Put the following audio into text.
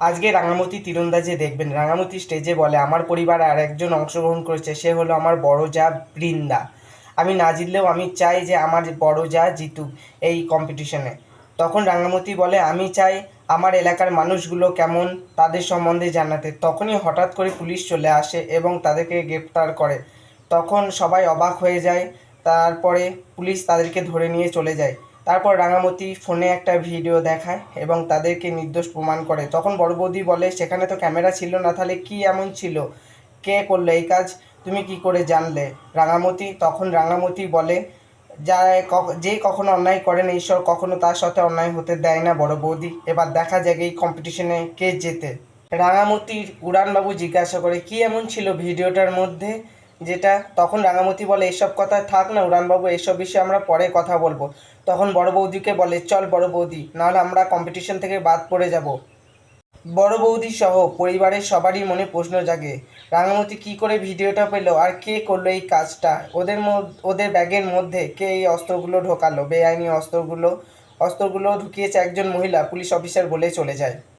আজকে রাঙামতি তীরন্দাজে দেখবেন। রাঙামতি স্টেজে বলে, আমার পরিবার আর একজন অংশগ্রহণ করেছে, সে হলো আমার বড় যা বৃন্দা। আমি না জিতলেও আমি চাই যে আমার বড় যা জিতুক এই কম্পিটিশনে তখন রাঙামতি বলে, আমি চাই আমার এলাকার মানুষগুলো কেমন তাদের সম্বন্ধে জানাতে। তখনই হঠাৎ করে পুলিশ চলে আসে এবং তাদেরকে গ্রেপ্তার করে। তখন সবাই অবাক হয়ে যায়, তারপরে পুলিশ তাদেরকে ধরে নিয়ে চলে যায়। তারপর রাঙামতি ফোনে একটা ভিডিও দেখায় এবং তাদেরকে নির্দোষ প্রমাণ করে। তখন বড় বৌদি বলে, সেখানে তো ক্যামেরা ছিল না, তাহলে কি এমন ছিল? কে করল এই কাজ? তুমি কি করে জানলে? রাঙামতি, তখন রাঙামতি বলে যা যে কখনো অন্যায় করেন, ঈশ্বর কখনো তার সাথে অন্যায় হতে দেয় না বড় বৌদি। এবার দেখা যাক এই কম্পিটিশনে কে জেতে। রাঙামতির উড়ানবাবু জিজ্ঞাসা করে, কি এমন ছিল ভিডিওটার মধ্যে? যেটা তখন রাঙামতি বলে, এসব কথা থাক না উড়ানবাবু, এসব বিষয়ে আমরা পরে কথা বলব। তখন বড় বৌদিকে বলে, চল বড় বৌদি, নাহলে আমরা কম্পিটিশন থেকে বাদ পড়ে যাব। বড় বৌদি সহ পরিবারের সবারই মনে প্রশ্ন জাগে, রাঙামতি কি করে ভিডিওটা পেল আর কে করল এই কাজটা? ওদের ওদের ব্যাগের মধ্যে কে এই অস্ত্রগুলো ঢোকালো? বেআইনি অস্ত্রগুলো অস্ত্রগুলো ঢুকিয়েছে একজন মহিলা, পুলিশ অফিসার বলে চলে যায়।